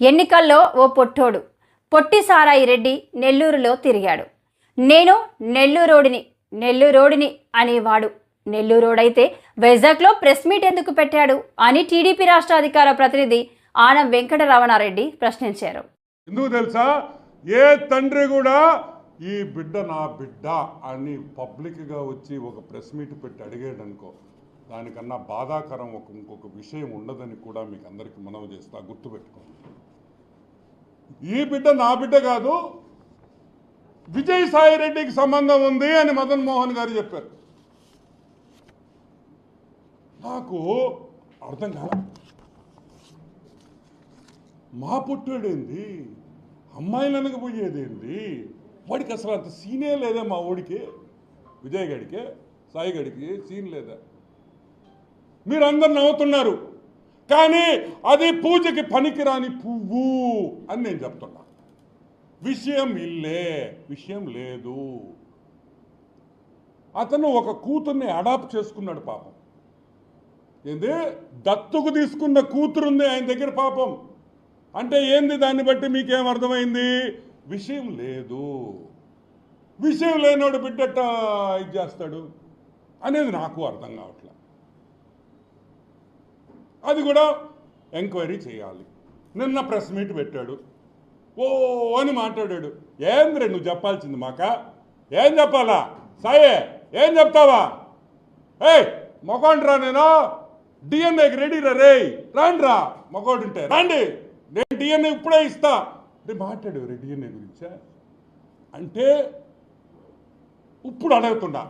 ఎన్నికల్లో ఓ పొట్టోడు. పొట్టి సారాయి రెడ్డి నెల్లూరులో తిరిగాడు. నేను నెల్లూరోడిని నెల్లూరోడిని అనేవాడు. నెల్లూరోడైతే వైజాగ్లో ప్రెస్ మీట్ ఎందుకు పెట్టాడు అని టీడీపీ రాష్ట్ర అధికార ప్రతినిధి ఆనం వెంకటరమణారెడ్డి ప్రశ్నించారు. ఎందుకు తెలుసా? ఏ తండ్రి కూడా ఈ బిడ్డ నా బిడ్డ అని పబ్లిక్గా వచ్చి ఒక ప్రెస్ మీట్ పెట్టి అడిగాడనుకో దానికన్నా బాధాకరం ఒక ఇంకొక విషయం ఉండదని కూడా మీకు అందరికీ మనవి చేస్తా గుర్తుపెట్టుకోండి ఈ బిడ్డ నా బిడ్డ కాదు విజయసాయి రెడ్డికి సంబంధం ఉంది అని మదన్ మోహన్ గారు చెప్పారు. నాకు అర్థం కాల. మా పుట్టాడేంది? అమ్మాయిలు అనకపోయేదేంది? వాడికి అసలు అంత సీనే లేదా మా ఊడికి? విజయ్ గడికి సాయి గడికి సీన్ లేదా? మీరు అందరు నవ్వుతున్నారు. కానీ అది పూజకి పనికిరాని పువ్వు అని నేను చెప్తున్నా. విషయం ఇల్లే విషయం లేదు. అతను ఒక కూతుర్ని అడాప్ట్ చేసుకున్నాడు పాపం. ఏంది? దత్తుకు తీసుకున్న కూతురుంది ఆయన దగ్గర పాపం. అంటే ఏంది దాన్ని బట్టి మీకేం అర్థమైంది? విషయం లేదు. విషయం లేనోడు బిడ్డట ఇది చేస్తాడు? అనేది నాకు అర్థం కావట్లే. అది కూడా ఎంక్వైరీ చేయాలి. నిన్న ప్రెస్ మీట్ పెట్టాడు. ఓ అని మాట్లాడాడు. ఏంద్రే నువ్వు చెప్పాల్సింది మాక? ఏం చెప్పాలా? సాయే ఏం చెప్తావా? ఏయ్ మొగోండ్రా నేను. డిఎన్ఏకి రెడీ రా రే రాండ్రా మొగోడు ఉంటే రండి. నేను డిఎన్ఏ ఇప్పుడే ఇస్తా. రే మాట్లాడు రే డిఎన్ఏ గురించా? అంటే ఇప్పుడు అడుగుతున్నా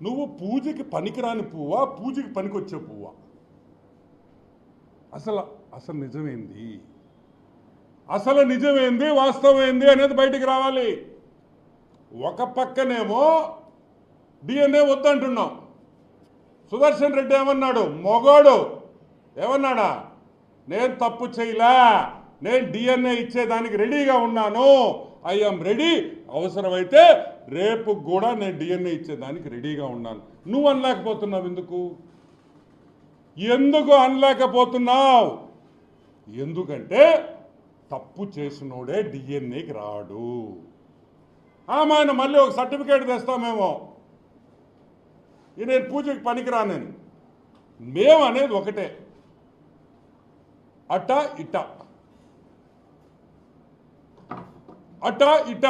నువ్వు పూజకి పనికిరాని పువ్వా? పూజకి పనికొచ్చే పువ్వా? అసలు అసలు నిజమేంది? అసలు నిజమేంది? వాస్తవమేంది అనేది బయటికి రావాలి. ఒక పక్కనేమో డిఎన్ఏ వద్దంటున్నాం. సుదర్శన్ రెడ్డి ఏమన్నాడు? మొగోడు. ఏమన్నాడా? నేను తప్పు చేయలే. నేను డిఎన్ఏ ఇచ్చేదానికి రెడీగా ఉన్నాను. I'm ready. అవసరమైతే రేపు కూడా నేను డిఎన్ఏ ఇచ్చేదానికి రెడీగా ఉన్నాను. నువ్వు అనలేకపోతున్నావు ఎందుకు? ఎందుకు అనలేకపోతున్నావు? ఎందుకంటే తప్పు చేసినోడే డిఎన్ఏకి రాడు. ఆమె ఆయన మళ్ళీ ఒక సర్టిఫికేట్ తెస్తామేమో నేను పూజకి పనికిరానని మేము అనేది ఒకటే. అట ఇట. అట ఇట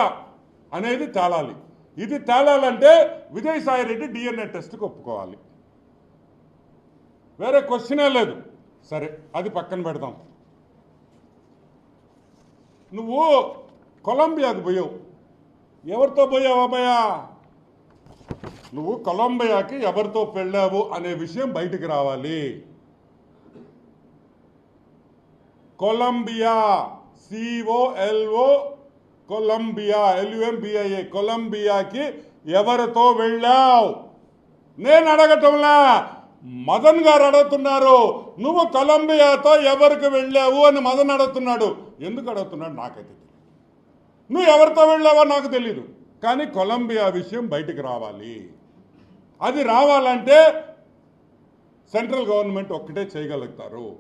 అనేది తేలాలి. ఇది తేలాలంటే విజయసాయి రెడ్డి డిఎన్ఏ టెస్ట్కి ఒప్పుకోవాలి. వేరే క్వశ్చనే లేదు. సరే అది పక్కన పెడదాం. నువ్వు కొలంబియాకు పోయావు. ఎవరితో పోయావు అబ్బాయా? నువ్వు కొలంబియాకి ఎవరితో వెళ్ళావు అనే విషయం బయటికి రావాలి. Colombia C O L O Colombia L U M B I A కొలంబియాకి ఎవరితో వెళ్ళావు? నేను అడగటంలా? మదన్ గారు అడుగుతున్నారు నువ్వు కొలంబియాతో ఎవరికి వెళ్ళావు? అని మదన్ అడుగుతున్నాడు. ఎందుకు అడుగుతున్నాడు? నాకైతే నువ్వు ఎవరితో వెళ్ళావో నాకు తెలీదు. కానీ కొలంబియా విషయం బయటికి రావాలి. అది రావాలంటే సెంట్రల్ గవర్నమెంట్ ఒక్కటే చేయగలుగుతారు.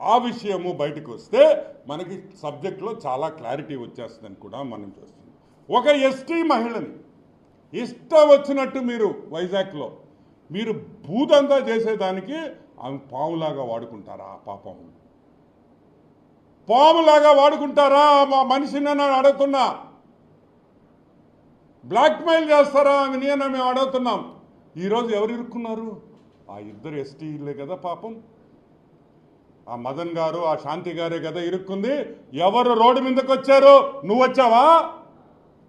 ఆ విషయము బయటకు వస్తే మనకి సబ్జెక్ట్లో చాలా క్లారిటీ వచ్చేస్తుందని కూడా మనం చూస్తున్నాం. ఒక ఎస్టీ మహిళని ఇష్టం వచ్చినట్టు మీరు వైజాగ్లో మీరు భూతంతా చేసేదానికి ఆమె పాములాగా వాడుకుంటారా పాపం? పాములాగా వాడుకుంటారా మా మనిషిని నేను అడుగుతున్నా. బ్లాక్మెయిల్ చేస్తారా అని నేను మేము అడుగుతున్నాం. ఈరోజు ఎవరు ఇరుక్కున్నారు? ఆ ఇద్దరు ఎస్టీలే కదా పాపం. ఆ మదన్ గారు ఆ శాంతి గారే కదా ఇరుక్కుంది. ఎవరు రోడ్డు మీదకి వచ్చారు నువ్వు వచ్చావా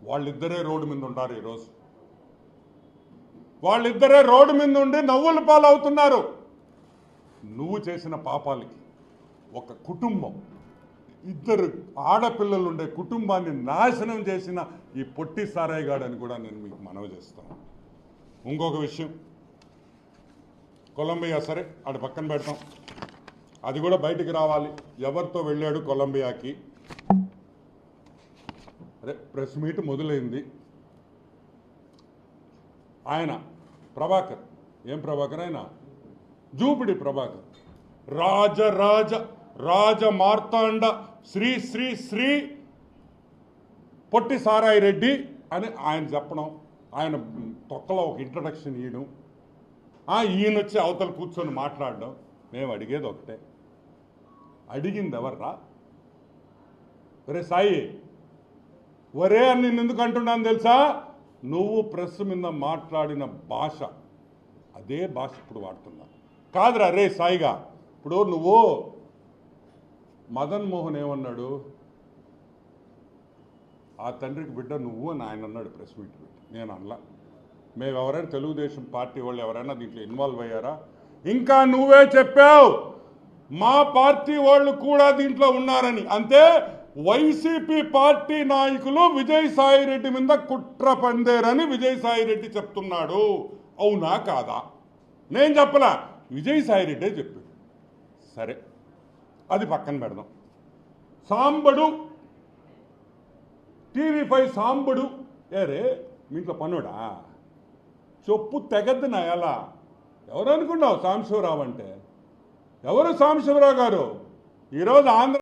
వాళ్ళిద్దరే రోడ్డు మీద ఉంటారు ఈరోజు. వాళ్ళిద్దరే రోడ్డు మీద ఉండి నవ్వుల పాలవుతున్నారు. నువ్వు చేసిన పాపాలకి ఒక కుటుంబం ఇద్దరు ఆడపిల్లలు ఉండే కుటుంబాన్ని నాశనం చేసిన ఈ పొట్టి సారాయి గాడని కూడా నేను మీకు మనవి చేస్తాను. ఇంకొక విషయం కొలంబియా సరే ఆడ పక్కన పెడతాం. అది కూడా బయటికి రావాలి. ఎవరితో వెళ్ళాడు కొలంబియాకి? అరే ప్రెస్ మీట్ మొదలైంది. ఆయన ప్రభాకర్. ఏం ప్రభాకర్ ఆయన జూపిడి ప్రభాకర్. రాజ రాజ రాజ మార్తాండ శ్రీ శ్రీ శ్రీ పొట్టి సారాయి రెడ్డి అని ఆయన చెప్పడం ఆయన తొక్కలో ఒక ఇంట్రడక్షన్ ఇవ్వడం ఈయన వచ్చి అవతల కూర్చొని మాట్లాడడం మేము అడిగేది ఒకటే. అడిగింది ఎవర్రా? ఒరే సాయి ఒరే అని నేను ఎందుకు అంటున్నాను తెలుసా? నువ్వు ప్రెస్ మీద మాట్లాడిన భాష అదే భాష ఇప్పుడు వాడుతున్నా. కాదురా రే సాయిగా ఇప్పుడు నువ్వు మదన్ మోహన్ ఏమన్నాడు? ఆ తండ్రికి బిడ్డ నువ్వు అని ఆయన అన్నాడు ప్రెస్ మీట్ నేను అనలా. మేము ఎవరైనా తెలుగుదేశం పార్టీ వాళ్ళు ఎవరైనా దీంట్లో ఇన్వాల్వ్ అయ్యారా? ఇంకా నువ్వే చెప్పావు మా పార్టీ వాళ్ళు కూడా దీంట్లో ఉన్నారని. అంతే వైసీపీ పార్టీ నాయకులు విజయసాయి రెడ్డి మీద కుట్ర పందేరని విజయసాయి రెడ్డి చెప్తున్నాడు. అవునా కాదా? నేను చెప్పలా. విజయసాయి రెడ్డే చెప్పాడు. సరే అది పక్కన పెడదాం. Sambadu TV five Sambadu. ఏరే మీ ఇంట్లో పనుడా చెప్పు తెగద్దు నా ఎలా ఎవరు అనుకున్నావు సాంబశివరావు అంటే? ఎవరు సాంబశివరావు గారు? ఈరోజు ఆంధ్ర